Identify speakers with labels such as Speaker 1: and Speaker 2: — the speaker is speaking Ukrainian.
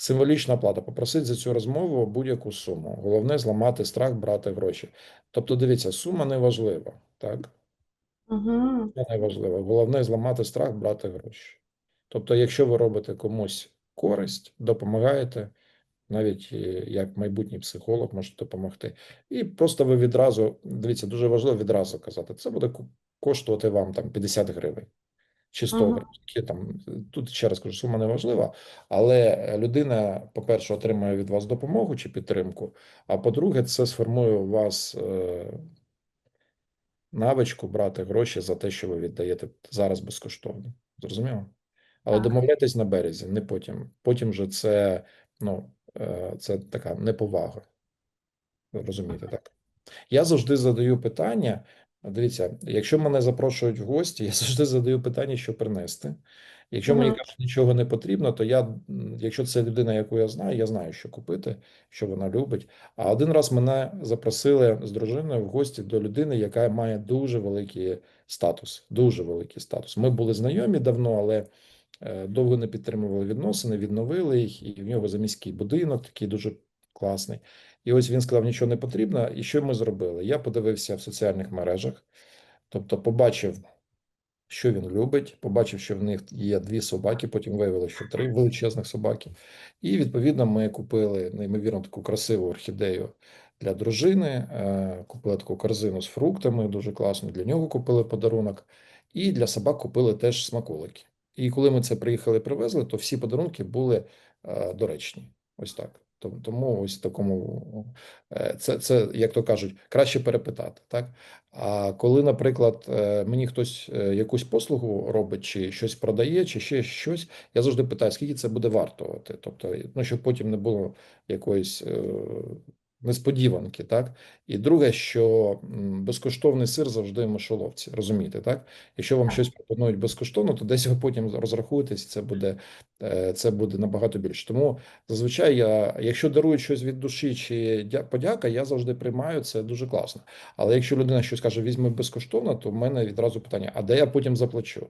Speaker 1: Символічна оплата. Попросить за цю розмову будь-яку суму. Головне зламати страх, брати гроші. Тобто, дивіться, сума не важлива, так?
Speaker 2: Угу.
Speaker 1: Це не важливо. Головне зламати страх, брати гроші. Тобто, якщо ви робите комусь користь, допомагаєте, навіть е, як майбутній психолог можете допомогти. І просто ви відразу, дивіться, дуже важливо відразу казати, це буде коштувати вам там 50 гривень чи 100
Speaker 2: Мгм.
Speaker 1: гривень. Які Там, тут ще раз кажу, сума не важлива, але людина, по-перше, отримає від вас допомогу чи підтримку, а по-друге, це сформує у вас е, навичку брати гроші за те, що ви віддаєте зараз безкоштовно. Зрозуміло? Але домовляйтесь на березі, не потім. Потім же це, ну, е, це така неповага. Розумієте, так? Я завжди задаю питання. Дивіться, якщо мене запрошують в гості, я завжди задаю питання, що принести. Якщо мені кажуть, нічого не потрібно, то я, якщо це людина, яку я знаю, я знаю, що купити, що вона любить. А один раз мене запросили з дружиною в гості до людини, яка має дуже великий статус. Дуже великий статус. Ми були знайомі давно, але е, довго не підтримували відносини, відновили їх, і в нього заміський будинок, такий дуже класний. І ось він сказав, нічого не потрібно. І що ми зробили? Я подивився в соціальних мережах, тобто побачив, що він любить, побачив, що в них є дві собаки, потім виявилося, що три величезних собаки. І відповідно ми купили неймовірно таку красиву орхідею для дружини, е, купили таку корзину з фруктами, дуже класно. Для нього купили подарунок, і для собак купили теж смаколики. І коли ми це приїхали, привезли, то всі подарунки були е, доречні. Ось так. Том- Тому ось такому е, це, це, як то кажуть, краще перепитати, так? А коли, наприклад, е, мені хтось е, якусь послугу робить, чи щось продає, чи ще щось, я завжди питаю, скільки це буде вартувати. Тобто, ну, щоб потім не було якоїсь несподіванки, так? І друге, що безкоштовний сир завжди в мишоловці, розумієте, так? Якщо вам щось пропонують безкоштовно, то десь ви потім розрахуєтесь, це буде, е, це буде набагато більше. Тому зазвичай я, якщо дарують щось від душі чи подяка, я завжди приймаю це дуже класно. Але якщо людина щось каже, візьми безкоштовно, то в мене відразу питання: а де я потім заплачу?